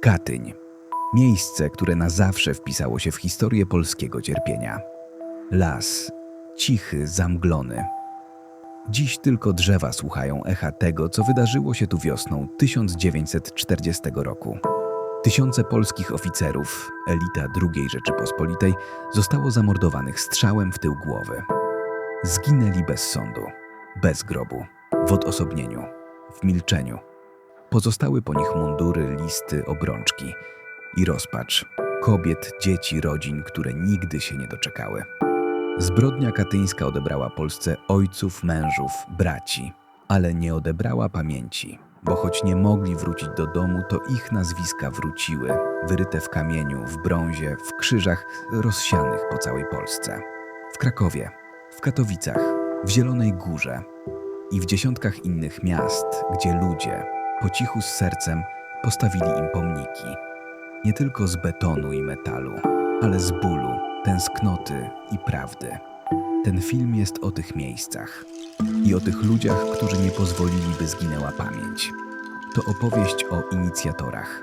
Katyń. Miejsce, które na zawsze wpisało się w historię polskiego cierpienia. Las. Cichy, zamglony. Dziś tylko drzewa słuchają echa tego, co wydarzyło się tu wiosną 1940 roku. Tysiące polskich oficerów, elita II Rzeczypospolitej, zostało zamordowanych strzałem w tył głowy. Zginęli bez sądu, bez grobu, w odosobnieniu, w milczeniu. Pozostały po nich mundury, listy, obrączki i rozpacz kobiet, dzieci, rodzin, które nigdy się nie doczekały. Zbrodnia katyńska odebrała Polsce ojców, mężów, braci, ale nie odebrała pamięci, bo choć nie mogli wrócić do domu, to ich nazwiska wróciły, wyryte w kamieniu, w brązie, w krzyżach rozsianych po całej Polsce. W Krakowie, w Katowicach, w Zielonej Górze i w dziesiątkach innych miast, gdzie ludzie, po cichu z sercem, postawili im pomniki. Nie tylko z betonu i metalu, ale z bólu, tęsknoty i prawdy. Ten film jest o tych miejscach i o tych ludziach, którzy nie pozwolili, by zginęła pamięć. To opowieść o inicjatorach,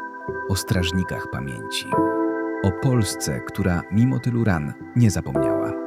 o strażnikach pamięci, o Polsce, która mimo tylu ran nie zapomniała.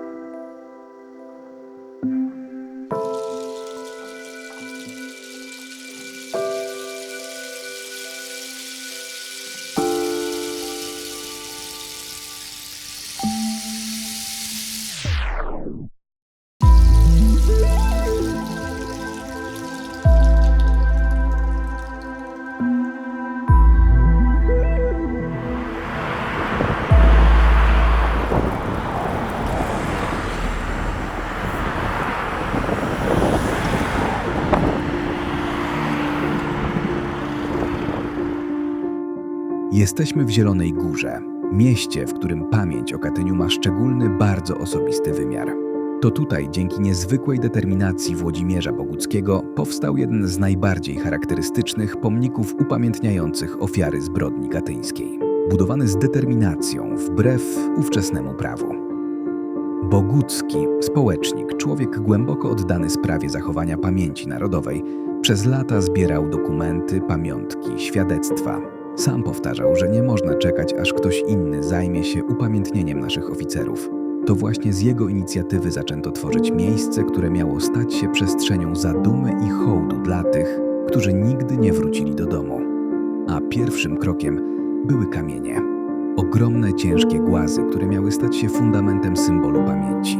Jesteśmy w Zielonej Górze, mieście, w którym pamięć o Katyniu ma szczególny, bardzo osobisty wymiar. To tutaj, dzięki niezwykłej determinacji Włodzimierza Boguckiego, powstał jeden z najbardziej charakterystycznych pomników upamiętniających ofiary zbrodni katyńskiej. Budowany z determinacją, wbrew ówczesnemu prawu. Bogucki, społecznik, człowiek głęboko oddany sprawie zachowania pamięci narodowej, przez lata zbierał dokumenty, pamiątki, świadectwa. Sam powtarzał, że nie można czekać, aż ktoś inny zajmie się upamiętnieniem naszych oficerów. To właśnie z jego inicjatywy zaczęto tworzyć miejsce, które miało stać się przestrzenią zadumy i hołdu dla tych, którzy nigdy nie wrócili do domu. A pierwszym krokiem były kamienie. Ogromne, ciężkie głazy, które miały stać się fundamentem symbolu pamięci.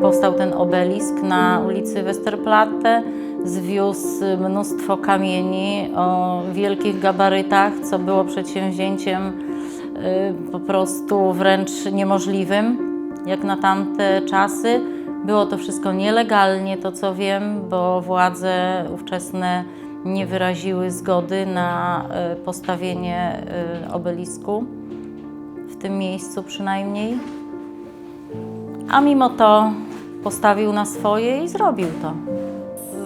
Powstał ten obelisk na ulicy Westerplatte, zwiózł mnóstwo kamieni o wielkich gabarytach, co było przedsięwzięciem y, po prostu wręcz niemożliwym, jak na tamte czasy. Było to wszystko nielegalnie, to co wiem, bo władze ówczesne nie wyraziły zgody na y, postawienie y, obelisku, w tym miejscu przynajmniej. A mimo to postawił na swoje i zrobił to.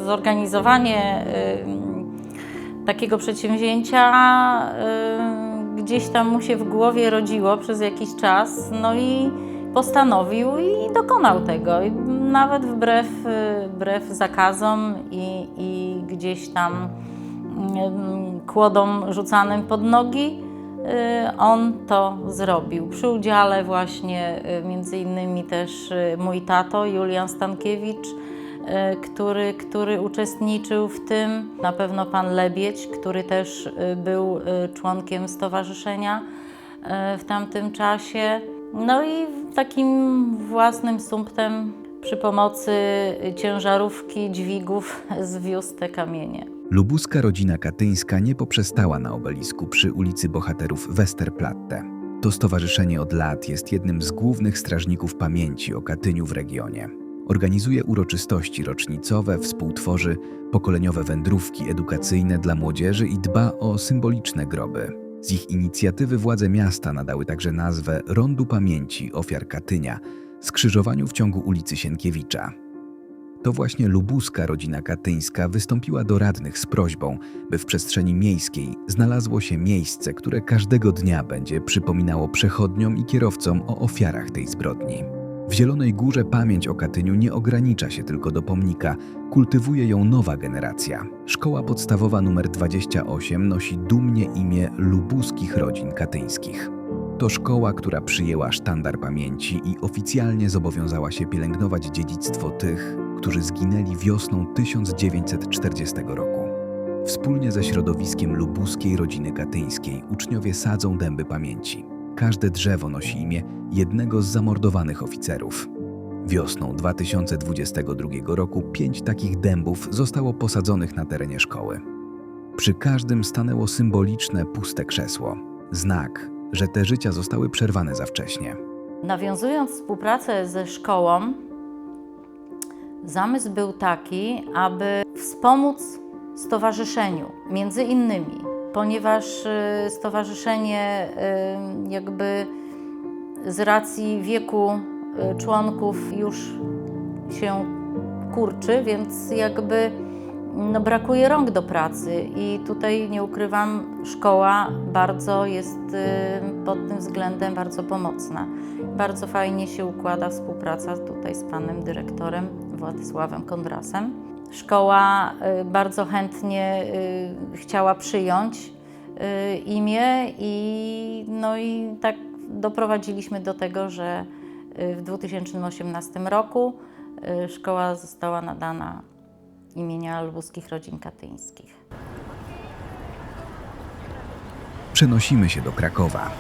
Zorganizowanie takiego przedsięwzięcia gdzieś tam mu się w głowie rodziło przez jakiś czas, no i postanowił i dokonał tego. I nawet wbrew, y, wbrew zakazom i, i gdzieś tam kłodom rzucanym pod nogi, Y, on to zrobił. Przy udziale właśnie y, między innymi też mój tato Julian Stankiewicz, który, który uczestniczył w tym. Na pewno pan Lebieć, który też y, był y, członkiem stowarzyszenia w tamtym czasie. No i takim własnym sumptem przy pomocy ciężarówki, dźwigów zwiózł te kamienie. Lubuska rodzina katyńska nie poprzestała na obelisku przy ulicy Bohaterów Westerplatte. To stowarzyszenie od lat jest jednym z głównych strażników pamięci o Katyniu w regionie. Organizuje uroczystości rocznicowe, współtworzy pokoleniowe wędrówki edukacyjne dla młodzieży i dba o symboliczne groby. Z ich inicjatywy władze miasta nadały także nazwę Rondu Pamięci Ofiar Katynia skrzyżowaniu w ciągu ulicy Sienkiewicza. To właśnie lubuska rodzina katyńska wystąpiła do radnych z prośbą, by w przestrzeni miejskiej znalazło się miejsce, które każdego dnia będzie przypominało przechodniom i kierowcom o ofiarach tej zbrodni. W Zielonej Górze pamięć o Katyniu nie ogranicza się tylko do pomnika, kultywuje ją nowa generacja. Szkoła podstawowa nr 28 nosi dumnie imię Lubuskich Rodzin Katyńskich. To szkoła, która przyjęła sztandar pamięci i oficjalnie zobowiązała się pielęgnować dziedzictwo tych, którzy zginęli wiosną 1940 roku. Wspólnie ze środowiskiem lubuskiej rodziny katyńskiej uczniowie sadzą dęby pamięci. Każde drzewo nosi imię jednego z zamordowanych oficerów. Wiosną 2022 roku pięć takich dębów zostało posadzonych na terenie szkoły. Przy każdym stanęło symboliczne puste krzesło. Znak, że te życia zostały przerwane za wcześnie. Nawiązując współpracę ze szkołą, zamysł był taki, aby wspomóc stowarzyszeniu, między innymi, ponieważ y, stowarzyszenie y, jakby z racji wieku y, członków już się kurczy, więc jakby no, brakuje rąk do pracy i tutaj nie ukrywam, szkoła bardzo jest pod tym względem bardzo pomocna. Bardzo fajnie się układa współpraca tutaj z panem dyrektorem Władysławem Kondrasem. Szkoła y, bardzo chętnie y, chciała przyjąć y, imię i, no i tak doprowadziliśmy do tego, że w 2018 roku szkoła została nadana imienia Lubuskich Rodzin Katyńskich. Przenosimy się do Krakowa.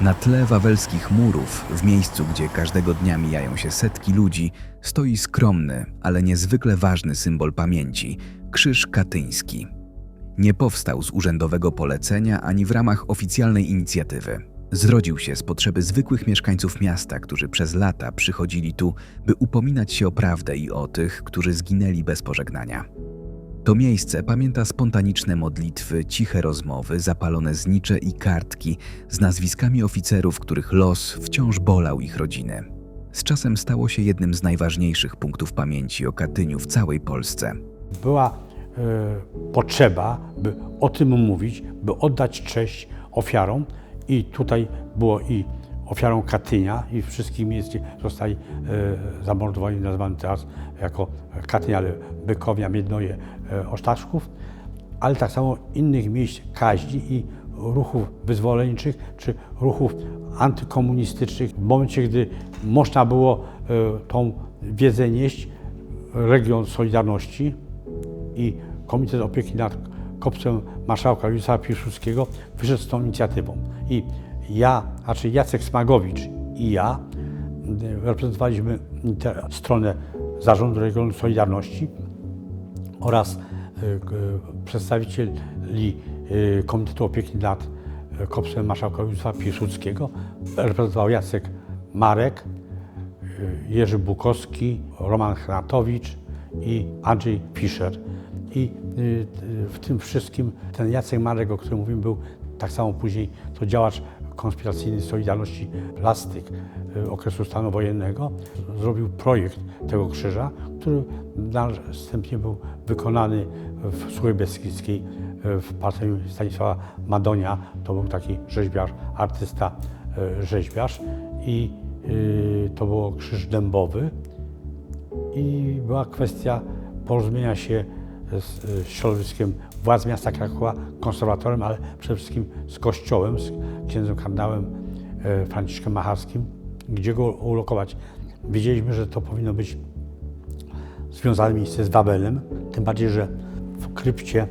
Na tle wawelskich murów, w miejscu, gdzie każdego dnia mijają się setki ludzi, stoi skromny, ale niezwykle ważny symbol pamięci krzyż katyński. Nie powstał z urzędowego polecenia ani w ramach oficjalnej inicjatywy. Zrodził się z potrzeby zwykłych mieszkańców miasta, którzy przez lata przychodzili tu, by upominać się o prawdę i o tych, którzy zginęli bez pożegnania. To miejsce pamięta spontaniczne modlitwy, ciche rozmowy, zapalone znicze i kartki z nazwiskami oficerów, których los wciąż bolał ich rodziny. Z czasem stało się jednym z najważniejszych punktów pamięci o Katyniu w całej Polsce. była e, potrzeba, by o tym mówić, by oddać cześć ofiarom i tutaj było i ofiarą Katynia i wszystkich miejsc, gdzie zostali e, zamordowani, nazwani teraz jako Katynia, ale Bykowia, Miednoje, Ostaszków, ale tak samo innych miejsc kaźni i ruchów wyzwoleńczych czy ruchów antykomunistycznych. W momencie, gdy można było e, tą wiedzę nieść, Region Solidarności i Komitet Opieki nad Kopcem Marszałka Józefa Piłsudskiego wyszedł z tą inicjatywą. I ja, znaczy Jacek Smagowicz i ja reprezentowaliśmy stronę Zarządu Regionu Solidarności oraz y, przedstawicieli y, Komitetu Opieki nad y, Kopcem Marszałka Józefa Piłsudskiego. Reprezentował Jacek Marek, Jerzy Bukowski, Roman Hratowicz i Andrzej Fischer. I y, y, w tym wszystkim ten Jacek Marek, o którym mówimy, był tak samo później to działacz konspiracyjny Solidarności Plastyk y, okresu stanu wojennego. Zrobił projekt tego krzyża, który następnie był wykonany w Suchej Beskidzkiej w parterze Stanisława Madonia. To był taki rzeźbiarz, artysta, rzeźbiarz. I to był krzyż dębowy i była kwestia porozumienia się z y, środowiskiem władz miasta Krakowa, konserwatorem, ale przede wszystkim z kościołem, z księdzem kardynałem e, Franciszkiem Macharskim, gdzie go ulokować. Wiedzieliśmy, że to powinno być związane miejsce z Wawelem, tym bardziej, że w krypcie,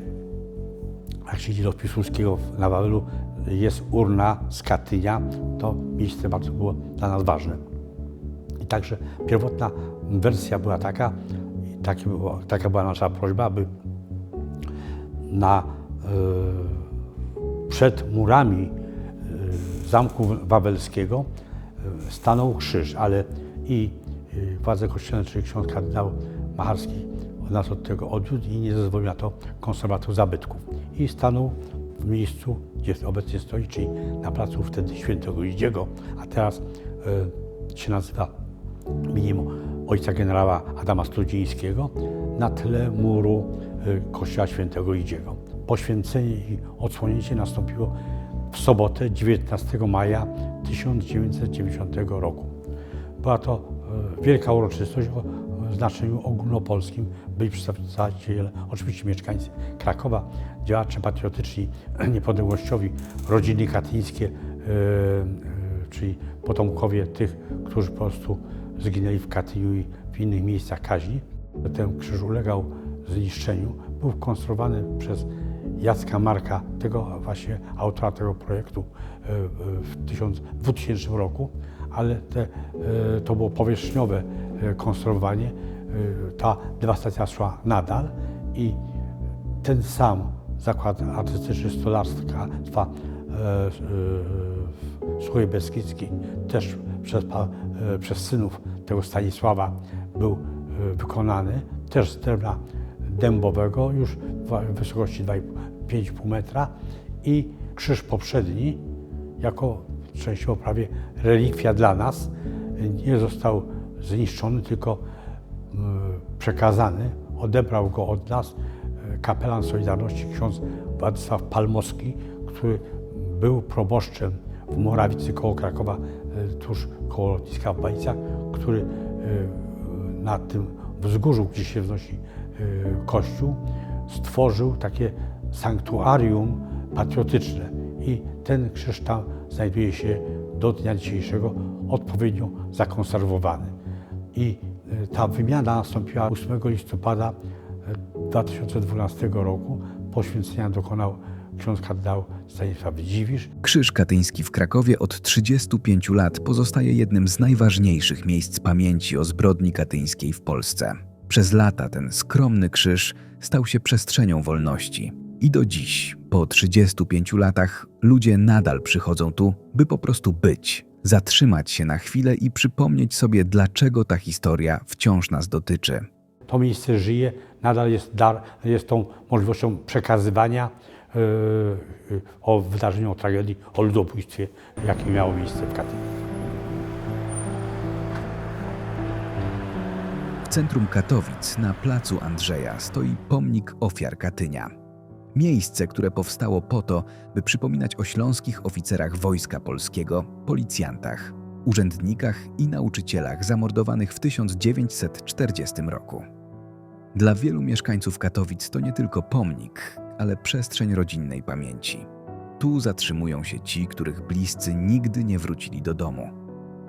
los Piłsudskiego na Wawelu, jest urna z Katynia. To miejsce bardzo było dla nas ważne. I także pierwotna wersja była taka, było, taka była nasza prośba, aby na, y, przed murami y, zamku wawelskiego y, stanął krzyż, ale i władze kościelne, czyli ksiądz kardynał Macharski nas od tego odwiódł i nie zezwolił na to konserwator zabytków. I stanął w miejscu, gdzie obecnie stoi, czyli na placu wtedy świętego Idziego, a teraz y, się nazywa imieniem ojca generała Adama Strudzińskiego na tle muru y, kościoła świętego Idziego. Poświęcenie i odsłonięcie nastąpiło w sobotę 19 maja 1990 roku. Była to e, wielka uroczystość o, znaczeniu ogólnopolskim. Byli przedstawiciele, oczywiście mieszkańcy Krakowa, działacze patriotyczni, niepodległościowi, rodziny katyńskie, e, czyli potomkowie tych, którzy po prostu zginęli w Katyniu i w innych miejscach kaźni. Ten krzyż ulegał zniszczeniu. Był konstruowany przez Jacka Marka, tego właśnie autora tego projektu e, w 1000 2000 roku, ale te, e, to było powierzchniowe e, konstruowanie. Ta dewastacja szła nadal i ten sam zakład artystyczny stolarstwa w Suchej Beskidzkiej też przez, e, przez synów tego Stanisława był e, wykonany, też z drewna dębowego, już w wysokości 2,5 metra. I krzyż poprzedni, jako częściowo prawie relikwia dla nas, nie został zniszczony, tylko przekazany, odebrał go od nas e, kapelan Solidarności ksiądz Władysław Palmowski, który był proboszczem w Morawicy koło Krakowa, tuż koło lotniska w Bajicach, który e, na tym wzgórzu, gdzie się wznosi e, kościół, stworzył takie sanktuarium patriotyczne. I ten krzyż tam znajduje się do dnia dzisiejszego odpowiednio zakonserwowany. I e, ta wymiana nastąpiła 8 listopada e, 2012 roku. Poświęcenia dokonał ksiądz kardynał Stanisław Dziwisz. Krzyż Katyński w Krakowie od 35 lat pozostaje jednym z najważniejszych miejsc pamięci o zbrodni katyńskiej w Polsce. Przez lata ten skromny krzyż stał się przestrzenią wolności. I do dziś, po 35 latach, ludzie nadal przychodzą tu, by po prostu być, zatrzymać się na chwilę i przypomnieć sobie, dlaczego ta historia wciąż nas dotyczy. To miejsce żyje, nadal jest, dar, jest tą możliwością przekazywania o wydarzeniu, o tragedii, o ludobójstwie, jakie miało miejsce w Katyniu. W centrum Katowic, na placu Andrzeja, stoi pomnik ofiar Katynia. Miejsce, które powstało po to, by przypominać o śląskich oficerach Wojska Polskiego, policjantach, urzędnikach i nauczycielach zamordowanych w 1940 roku. Dla wielu mieszkańców Katowic to nie tylko pomnik, ale przestrzeń rodzinnej pamięci. Tu zatrzymują się ci, których bliscy nigdy nie wrócili do domu.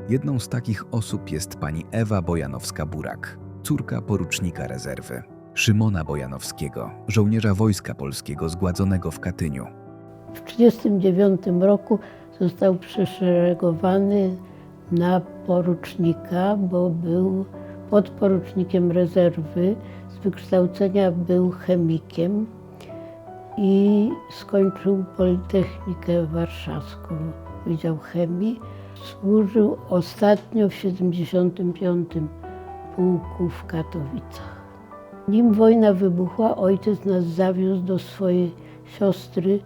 Jedną z takich osób jest pani Ewa Bojanowska-Burak, córka porucznika rezerwy, Szymona Bojanowskiego, żołnierza Wojska Polskiego zgładzonego w Katyniu. W 1939 roku został przeszeregowany na porucznika, bo był podporucznikiem rezerwy. Z wykształcenia był chemikiem i skończył Politechnikę Warszawską, Wydział Chemii. Służył ostatnio w 75. pułku w Katowicach. Nim wojna wybuchła, ojciec nas zawiózł do swojej siostry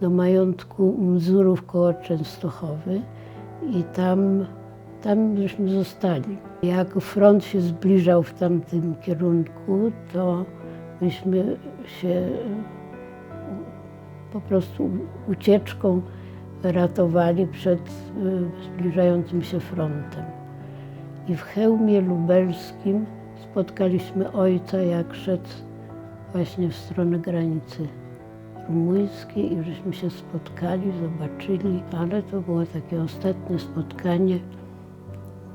do majątku Mzurów koło Częstochowy i tam, tam zostali. Jak front się zbliżał w tamtym kierunku, to myśmy się po prostu ucieczką ratowali przed y, zbliżającym się frontem. I w hełmie lubelskim spotkaliśmy ojca, jak szedł właśnie w stronę granicy rumuńskiej i żeśmy się spotkali, zobaczyli, ale to było takie ostatnie spotkanie,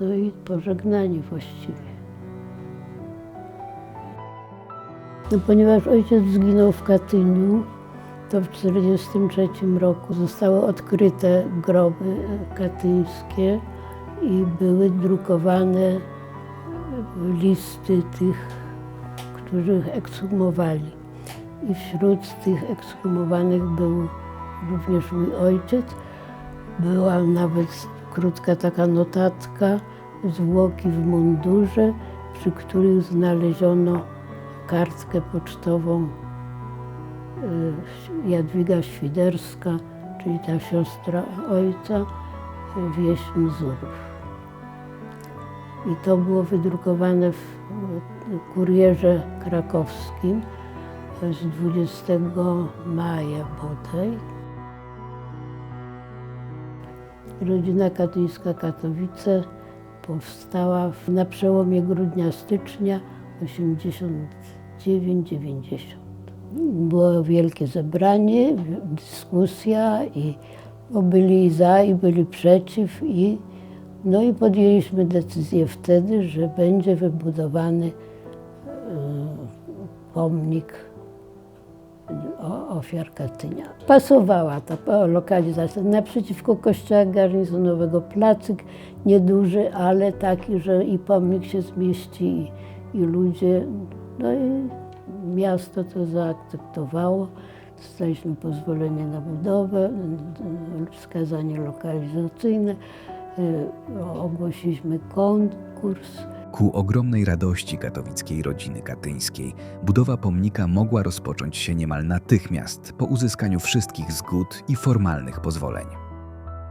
no i pożegnanie właściwie. No, ponieważ ojciec zginął w Katyniu, to w 1943 roku zostały odkryte groby katyńskie i były drukowane listy tych, których ekshumowali. I wśród tych ekshumowanych był również mój ojciec. Była nawet krótka taka notatka, zwłoki w mundurze, przy których znaleziono kartkę pocztową Jadwiga Świderska, czyli ta siostra ojca, wieś Mzurów. I to było wydrukowane w y, kurierze krakowskim z 20 maja bodaj. Rodzina katyńska Katowice powstała na przełomie grudnia-stycznia 89-90. Było wielkie zebranie, dyskusja i bo byli za i byli przeciw i no i podjęliśmy decyzję wtedy, że będzie wybudowany e, pomnik ofiar Katynia. Pasowała ta lokalizacja naprzeciwko kościoła garnizonowego, placyk nieduży, ale taki, że i pomnik się zmieści i, i ludzie, no i miasto to zaakceptowało. Dostaliśmy pozwolenie na budowę, wskazanie lokalizacyjne, y, ogłosiliśmy konkurs. Ku ogromnej radości katowickiej rodziny katyńskiej, budowa pomnika mogła rozpocząć się niemal natychmiast po uzyskaniu wszystkich zgód i formalnych pozwoleń.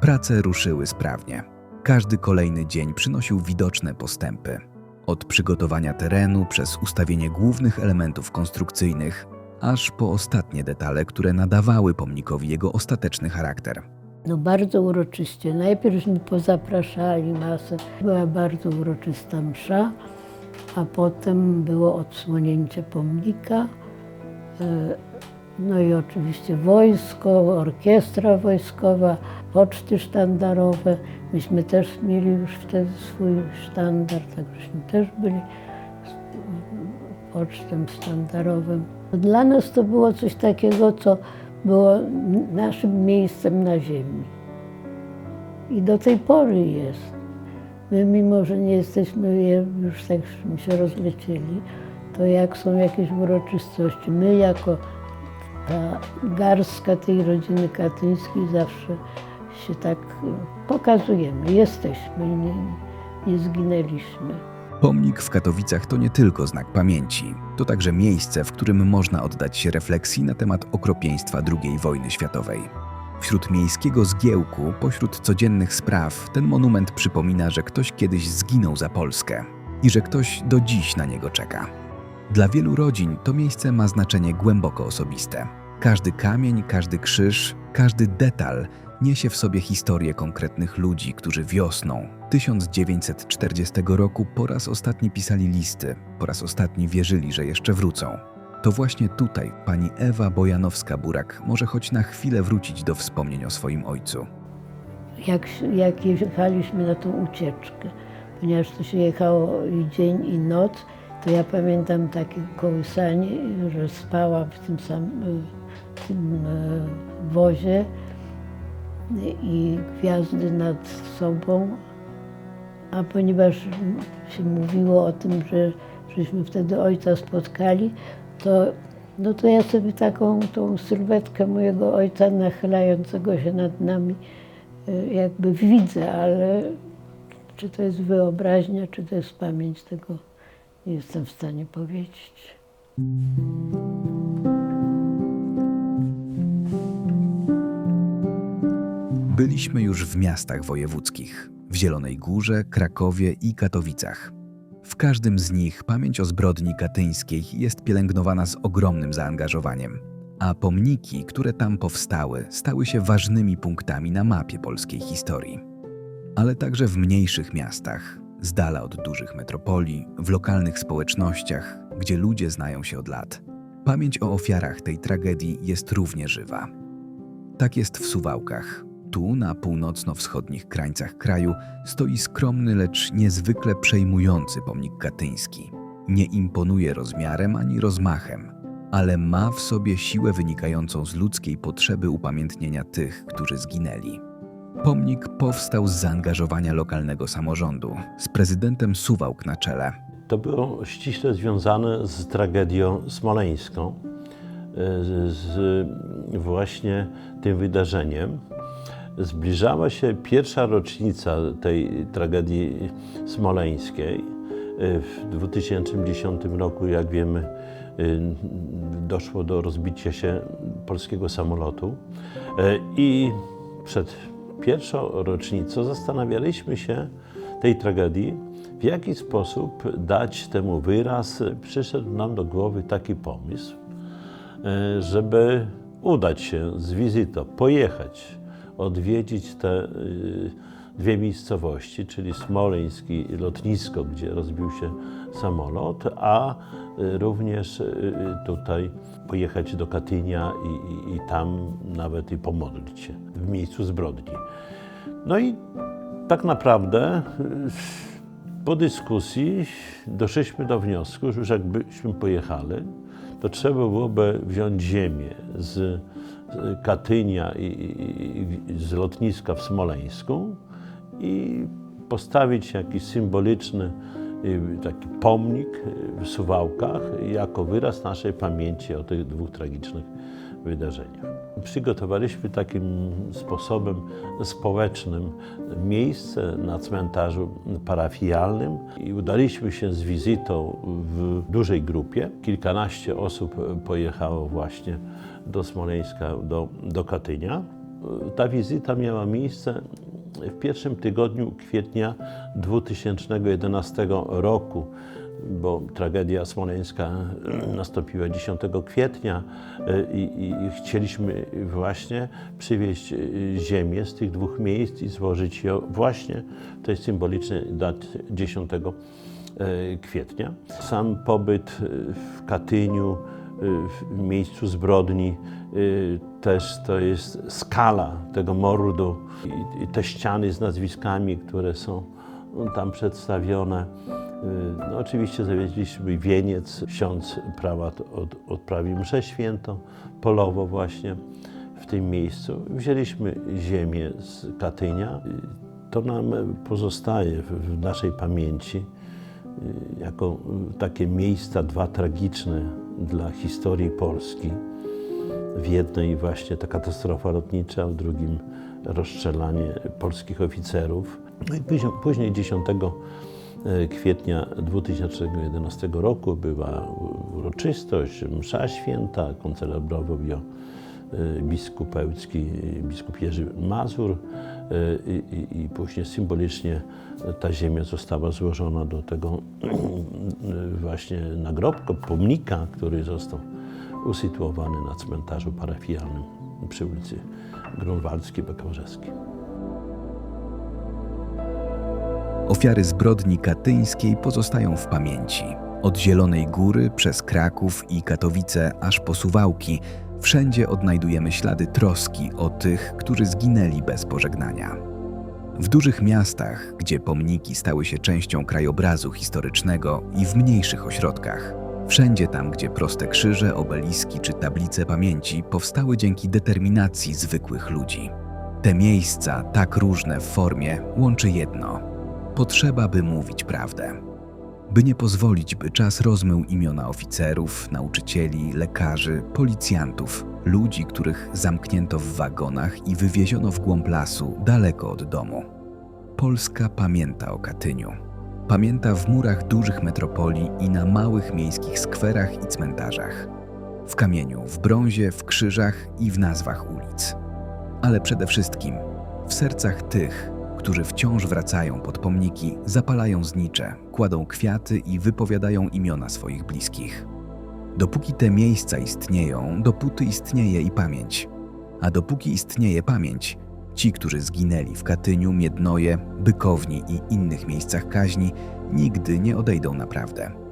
Prace ruszyły sprawnie. Każdy kolejny dzień przynosił widoczne postępy. Od przygotowania terenu przez ustawienie głównych elementów konstrukcyjnych, aż po ostatnie detale, które nadawały pomnikowi jego ostateczny charakter. No bardzo uroczyście. Najpierwśmy pozapraszali masę. Była bardzo uroczysta msza, a potem było odsłonięcie pomnika. No i oczywiście wojsko, orkiestra wojskowa, poczty sztandarowe. Myśmy też mieli już wtedy swój sztandar, takżeśmy też byli pocztem sztandarowym. Dla nas to było coś takiego, co było naszym miejscem na ziemi. I do tej pory jest. My, mimo że nie jesteśmy je- już tak żeśmy się rozlecieli, to jak są jakieś uroczystości, my jako ta garstka tej rodziny katyńskiej zawsze się tak y, pokazujemy. Jesteśmy, nie, nie zginęliśmy. Pomnik w Katowicach to nie tylko znak pamięci, to także miejsce, w którym można oddać się refleksji na temat okropieństwa II wojny światowej. Wśród miejskiego zgiełku, pośród codziennych spraw, ten monument przypomina, że ktoś kiedyś zginął za Polskę i że ktoś do dziś na niego czeka. Dla wielu rodzin to miejsce ma znaczenie głęboko osobiste. Każdy kamień, każdy krzyż, każdy detal niesie w sobie historię konkretnych ludzi, którzy wiosną 1940 roku po raz ostatni pisali listy, po raz ostatni wierzyli, że jeszcze wrócą. To właśnie tutaj pani Ewa Bojanowska-Burak może choć na chwilę wrócić do wspomnień o swoim ojcu. jak, jak jechaliśmy na tą ucieczkę, ponieważ to się jechało i dzień i noc, to ja pamiętam takie kołysanie, że spałam w tym samym tym e, wozie i gwiazdy nad sobą, a ponieważ się mówiło o tym, że żeśmy wtedy ojca spotkali, to, no to ja sobie taką tą sylwetkę mojego ojca nachylającego się nad nami y, jakby widzę, ale czy to jest wyobraźnia, czy to jest pamięć, tego nie jestem w stanie powiedzieć. Byliśmy już w miastach wojewódzkich w Zielonej Górze, Krakowie i Katowicach. W każdym z nich pamięć o zbrodni katyńskiej jest pielęgnowana z ogromnym zaangażowaniem, a pomniki, które tam powstały, stały się ważnymi punktami na mapie polskiej historii. Ale także w mniejszych miastach, z dala od dużych metropolii, w lokalnych społecznościach, gdzie ludzie znają się od lat. Pamięć o ofiarach tej tragedii jest równie żywa. Tak jest w Suwałkach. Tu, na północno-wschodnich krańcach kraju, stoi skromny, lecz niezwykle przejmujący pomnik katyński. Nie imponuje rozmiarem ani rozmachem, ale ma w sobie siłę wynikającą z ludzkiej potrzeby upamiętnienia tych, którzy zginęli. Pomnik powstał z zaangażowania lokalnego samorządu, z prezydentem Suwałk na czele. To było ściśle związane z tragedią smoleńską, y, z właśnie tym wydarzeniem. Zbliżała się pierwsza rocznica tej tragedii smoleńskiej. Y, W 2010 roku, jak wiemy, y, doszło do rozbicia się polskiego samolotu. I przed pierwszą rocznicą zastanawialiśmy się tej tragedii, w jaki sposób dać temu wyraz. Przyszedł nam do głowy taki pomysł, e, żeby udać się z wizytą, pojechać, odwiedzić te, y, dwie miejscowości, czyli Smoleńsk i lotnisko, gdzie rozbił się samolot, a y, również y, tutaj pojechać do Katynia i, i, i tam nawet i pomodlić się w miejscu zbrodni. No i tak naprawdę y, po dyskusji doszliśmy do wniosku, że już jakbyśmy pojechali, to trzeba byłoby wziąć ziemię z Katynia i, i, i z lotniska w Smoleńsku i postawić jakiś symboliczny y, taki pomnik y, w Suwałkach jako wyraz naszej pamięci o tych dwóch tragicznych wydarzeniach. Przygotowaliśmy takim sposobem społecznym miejsce na cmentarzu parafialnym i udaliśmy się z wizytą w dużej grupie. Kilkanaście osób pojechało właśnie do Smoleńska, do, do Katynia. Ta wizyta miała miejsce w pierwszym tygodniu kwietnia 2011 roku, bo tragedia smoleńska nastąpiła 10 kwietnia i, i, i chcieliśmy właśnie przywieźć ziemię z tych dwóch miejsc i złożyć ją właśnie w tej symbolicznej dacie 10 kwietnia. Sam pobyt w Katyniu, w miejscu zbrodni, też to jest skala tego mordu i, i te ściany z nazwiskami, które są tam przedstawione. No, oczywiście zawieźliśmy wieniec, ksiądz prałat od, odprawił mszę świętą, polowo właśnie w tym miejscu. Wzięliśmy ziemię z Katynia. To nam pozostaje w, naszej pamięci jako takie miejsca dwa tragiczne dla historii Polski. W jednej właśnie ta katastrofa lotnicza, w drugim rozstrzelanie polskich oficerów. No i później, później 10 kwietnia 2011 roku była uroczystość, msza święta, koncelebrował ją biskup ełcki, biskup Jerzy Mazur i, i, i później symbolicznie ta ziemia została złożona do tego właśnie nagrobka, pomnika, który został usytuowany na cmentarzu parafialnym przy ulicy Grunwaldzkiej, Bekorzewskiej. Ofiary zbrodni katyńskiej pozostają w pamięci. Od Zielonej Góry przez Kraków i Katowice aż po Suwałki wszędzie odnajdujemy ślady troski o tych, którzy zginęli bez pożegnania. W dużych miastach, gdzie pomniki stały się częścią krajobrazu historycznego i w mniejszych ośrodkach, wszędzie tam, gdzie proste krzyże, obeliski czy tablice pamięci powstały dzięki determinacji zwykłych ludzi. Te miejsca, tak różne w formie, łączy jedno: potrzeba, by mówić prawdę. By nie pozwolić, by czas rozmył imiona oficerów, nauczycieli, lekarzy, policjantów, ludzi, których zamknięto w wagonach i wywieziono w głąb lasu, daleko od domu. Polska pamięta o Katyniu. Pamięta w murach dużych metropolii i na małych miejskich skwerach i cmentarzach. W kamieniu, w brązie, w krzyżach i w nazwach ulic. Ale przede wszystkim w sercach tych, którzy wciąż wracają pod pomniki, zapalają znicze, kładą kwiaty i wypowiadają imiona swoich bliskich. Dopóki te miejsca istnieją, dopóty istnieje i pamięć. A dopóki istnieje pamięć, ci, którzy zginęli w Katyniu, Miednoje, Bykowni i innych miejscach kaźni, nigdy nie odejdą naprawdę.